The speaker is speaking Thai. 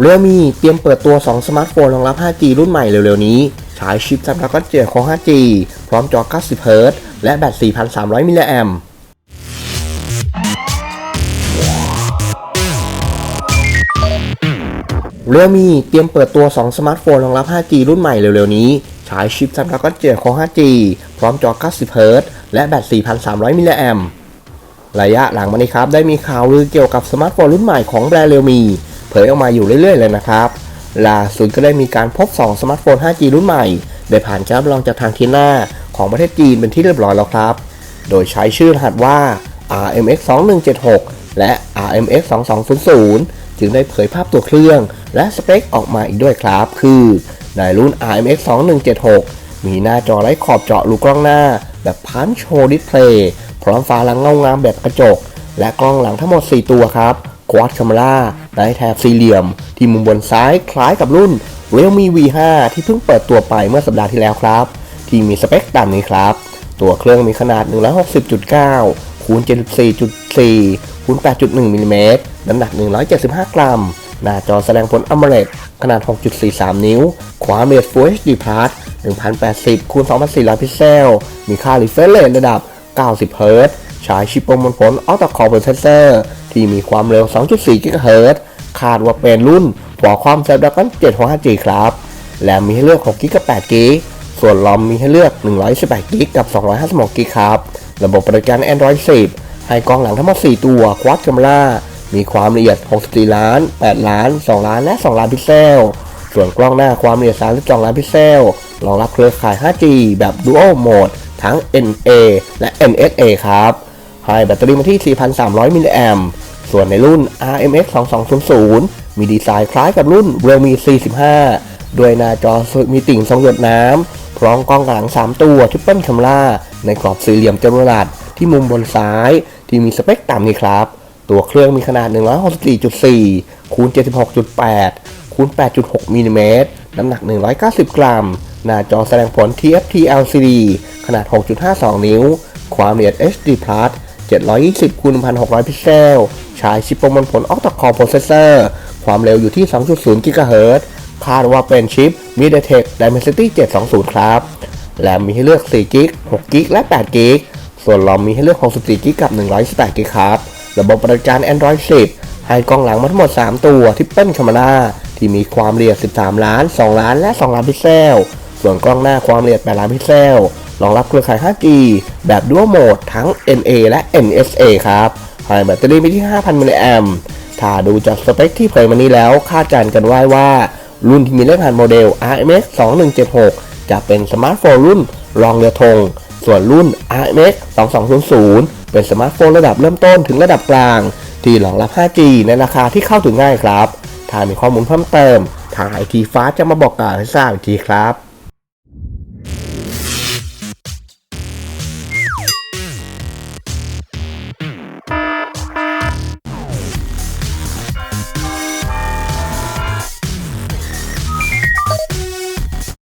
เรียลมีเตรียมเปิดตัว 2 สมาร์ทโฟนรองรับ 5G รุ่นใหม่เร็วๆนี้ ใช้ชิป Snapdragon 7ของ 5G พร้อมจอ 90 Hz และแบต 4,300 มิลลิแอมเรียลมีเตรียมเปิดตัว 2 สมาร์ทโฟนรองรับ 5G รุ่นใหม่เร็วๆนี้ ใช้ชิป Snapdragon 7ของ 5G พร้อมจอ 90 Hz และแบต 4,300 มิลลิแอมระยะหลังมานี้ครับ ได้มีข่าวลือเกี่ยวกับสมาร์ทโฟนรุ่นใหม่ของแบรนด์เรียลมี เผยออกมาอยู่เรื่อยๆ เลยนะครับล่าสุดก็ได้มีการพบ 2 สมาร์ทโฟน 5G รุ่นใหม่ ได้ผ่านการรับรองจากทางทีน่าของประเทศจีนเป็นที่เรียบร้อยแล้วครับ โดยใช้ชื่อรหัสว่า RMX 2176และ RMX 2200จึงได้เผยภาพตัวเครื่อง และสเปคออกมาอีกด้วยครับ คือ ในรุ่น RMX 2176มีหน้าจอไร้ขอบเจาะรูกล้องหน้า แบบพันโชว์ดิสเพลย์พร้อมฝาหลังเงางามแบบกระจก และกล้องหลังทั้งหมด 4 ตัวครับ ควอดคาเมราได้แถบสี่เหลี่ยม ที่มุมบนซ้ายคล้ายกับรุ่น Realme V5 ที่เพิ่งเปิดตัวไปเมื่อสัปดาห์ที่แล้วครับ ที่มีสเปคตามนี้ครับ ตัวเครื่องมีขนาด 160.9คูณ74.4คูณ8.1มิลลิเมตรน้ำหนัก 175 กรัม หน้าจอแสดงผล AMOLED ขนาด 6.43 นิ้ว ความละเอียด Full HD Plus 1080คูณ2400 พิกเซล มีค่า refresh rate ระดับ 90 Hz ใช้ชิปประมวลผล Octa Core Processor ที่มีความเร็ว 2.4 GHz คาดว่าเป็นรุ่น Qualcomm Snapdragon 7 5G ครับ และมีให้เลือก 6 g กับ 8 g ส่วนลอมมีให้เลือก 118 g กับ 256 g ครับ ระบบปฏิบัติการ Android 10 ให้กล้องหลังทั้งหมด 4 ตัว Quad Camera มีความละเอียด 64 ล้าน 8 ล้าน 2 ล้าน และ 2 ล้านพิกเซล ส่วนกล้องหน้าความละเอียด 32 ล้านพิกเซล รองรับเครือข่าย 5G แบบ Dual Mode ทั้ง NA และ NSA ครับ ให้แบตเตอรี่มาที่ 4,300 มิลลิแอมส่วนในรุ่น RMX 2200 มีดีไซน์คล้ายกับรุ่น Realme C15 ด้วยหน้าจอมีติ่งทรงหยดน้ำ พร้อมกล้องหลัง 3 ตัวทริปเปิลคัมราในกรอบสี่เหลี่ยมจัตุรัสที่มุมบนซ้าย ที่มีสเปคต่ำนี้ครับ ตัวเครื่องมีขนาด 164.4 คูณ 76.8 คูณ 8.6มิลลิเมตรน้ำหนัก 190 กรัม หน้าจอแสดงผล TFT LCD ขนาด 6.52 นิ้ว ความละเอียด HD Plus 720คูณ1,600 พิกเซล ใช้ชิปประมวลผล Octa Core Processor ความเร็วอยู่ที่ 2.0 GHz คาดว่าเป็นชิป MediaTek Dimensity 720 ครับ และมีให้เลือก4 g 6 g และ8 g ส่วนลอมมีให้เลือก 64 g กับ 128 g ครับ ระบบปฏิบัติการ Android 10 ให้กล้องหลังมาทั้งหมด 3 ตัวที่เปิ้ลคา m ราที่มีความละเอียด 13 ล้าน 2 ล้าน และ 2 ล้านพิกเซล ส่วนกล้องหน้าความละเอียด 8 ล้านพิกเซล รองรับเครือข่าย 5G แบบ Dual Mode ทั้ง NA และ NSA ครับให้แบตเตอรี่ไปที่ 5,000 มิลลิแอมป์ถ้าดูจากสเปคที่เผยมานี้แล้ว คาดการณ์กันไว้ว่า รุ่นที่มีเลขผ่านโมเดล RMX 2176 จะเป็นสมาร์ทโฟนรุ่นรองเรือธง ส่วนรุ่น RMX 2200 เป็นสมาร์ทโฟนระดับเริ่มต้นถึงระดับกลาง ที่รองรับ 5G ในราคาที่เข้าถึงง่ายครับ ถ้ามีข้อมูลเพิ่มเติมทางไอทีฟ้าจะมาบอกกล่าวให้ทราบอีกทีครับ